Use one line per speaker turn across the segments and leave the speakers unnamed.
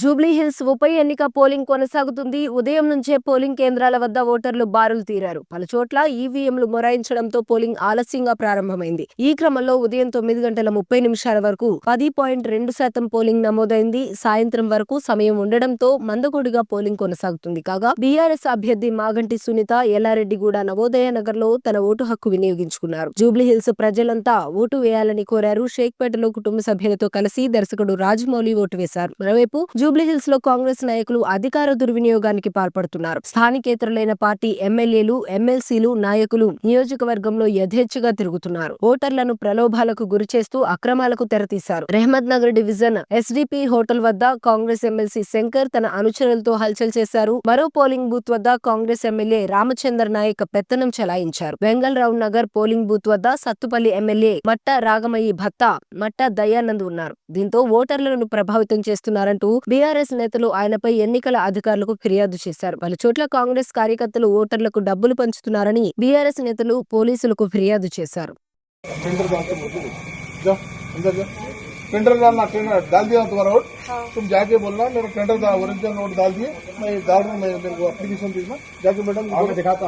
Jubilee hills ఉప ఎన్నిక polling కొనసాగుతుంది. ఉదయం నుంచే పోలింగ్ కేంద్రాల వద్ద ఓటర్లు బారులు తీరారు. పలుచోట్ల ఈవీఎంలు మొరాయించడంతో పోలింగ్ ఆలస్యంగా ప్రారంభమైంది. ఈ క్రమంలో ఉదయం తొమ్మిది గంటల ముప్పై నిమిషాల వరకు పది పాయింట్ రెండు శాతం పోలింగ్ నమోదైంది. సాయంత్రం వరకు సమయం ఉండడంతో మందకొడిగా పోలింగ్ కొనసాగుతుంది. కాగా బీఆర్ఎస్ అభ్యర్థి మాగంటి సునీత ఎల్లారెడ్డిగూడ నవోదయ నగర్లో తన ఓటు హక్కు వినియోగించుకున్నారు. జూబ్లీ హిల్స్ ప్రజలంతా ఓటు వేయాలని కోరారు. షేక్పేటలో కుటుంబ సభ్యులతో కలిసి దర్శకుడు రాజమౌళి ఓటు వేశారు. మరోవైపు జూబ్లీహిల్స్లో కాంగ్రెస్ నాయకులు అధికార దుర్వినియోగానికి పాల్పడుతున్నారు. స్థానికేతరులైన పార్టీ ఎమ్మెల్యేలు ఎమ్మెల్సీలు నాయకులు నియోజకవర్గంలో యథేచ్ఛగా తిరుగుతున్నారు. ఓటర్లను ప్రలోభాలకు గురిచేస్తూ అక్రమాలకు తెరతీశారు. Rahmat Nagar division SDP hotel వద్ద కాంగ్రెస్ ఎమ్మెల్సీ శంకర్ తన అనుచరులతో హల్చల్ చేశారు. మరో పోలింగ్ బూత్ వద్ద కాంగ్రెస్ ఎమ్మెల్యే రామచందర్ నాయక్ పెత్తనం చెలాయించారు. వెంగళరావు నగర్ పోలింగ్ బూత్ వద్ద సత్తుపల్లి ఎమ్మెల్యే మట్ట రాగమయ్యి భత్త మట్ట దయానంద్ ఉన్నారు. దీంతో ఓటర్లను ప్రభావితం చేస్తున్నారంటూ బీఆర్ఎస్ నేతలు ఆయనపై ఎన్నికల అధికారులకు ఫిర్యాదు చేశారు పలు చోట్ల కాంగ్రెస్ కార్యకర్తలు ఓటర్లకు డబ్బులు పంచుతున్నారని బీఆర్ఎస్ నేతలు పోలీసులకు ఫిర్యాదు చేశారు
टेंडर डालते बोलते जाओ अंदर जाओ टेंडर डालना टेंडर डाल दिया तुम्हारा वोट तुम जाके बोलना मेरा टेंडर था ओरिजिनल वोट डाल दिए मैं डाल रहा हूँ मैं मेरे को एप्लीकेशन देना जाके मैडम मैं दिखाता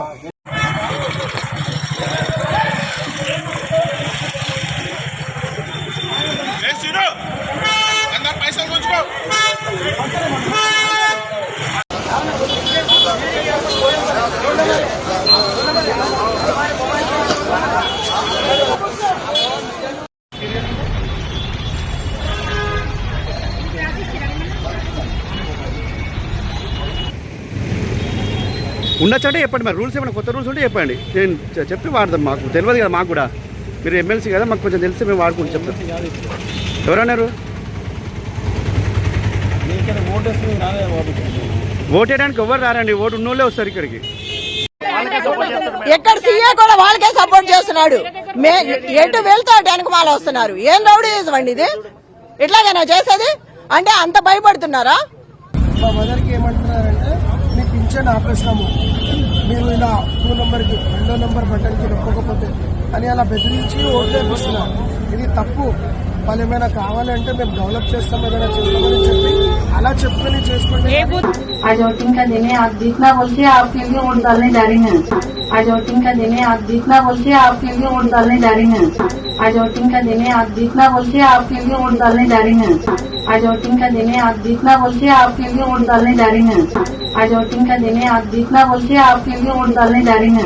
ఉండొచ్చంటే చెప్పండి మరి. రూల్స్ ఏమైనా కొత్త రూల్స్ ఉంటే చెప్పండి. నేను చెప్పి వాడదాం మాకు. తెలియదు కదా మాకు కూడా. మీరు ఎమ్మెల్సీ కదా మాకు కొంచెం తెలిసి మేము వాడుకుంటూ చెప్తాం. ఎవరన్నారు? ఓటు వేయడానికి ఎవరు రారండి? ఓటు ఉన్నోళ్ళే వస్తారు ఇక్కడికి.
ఎక్కడ సీఏ కూడా వాళ్ళకే సపోర్ట్ చేస్తున్నాడు. మే ఎటు వెళ్తే వెనక మాల వస్తున్నారు. ఏం రౌడీజం అండి ఇది? ఇట్లాగైనా చేసేది? అంటే అంత భయపడుతున్నారా?
మా మదర్కి ఏమంటున్నారంటే ఆపేస్తాము మీరు ఇలా టూ నెంబర్కి రెండో నెంబర్ బటన్కి నొక్కకపోతే అని అలా బెదిరించి ఓట్లు వేపిస్తున్నారు ఇది తప్పు. వాళ్ళు ఏమైనా కావాలంటే మేము డెవలప్ చేస్తాం ఏదైనా చేస్తామని చెప్పి అలా చెప్పుకొని చేసుకుంటే
आज वोटिंग का दिन है, आप जीतना बोलते हैं, आपके लिए वोट डालने जा रही हैं। आज वोटिंग का दिन है, आप जीतना बोलते हैं, आपके लिए वोट डालने जा रही हैं। आज वोटिंग का दिन है, आप जितना बोलते हैं, आपके लिए वोट डालने जा रही हैं। आज वोटिंग का दिन है, आप जितना बोलते हैं, आपके लिए वोट डालने जा रही हैं। आज वोटिंग का दिन है, आप जितना बोलते हैं, आपके लिए वोट डालने जा रही हैं।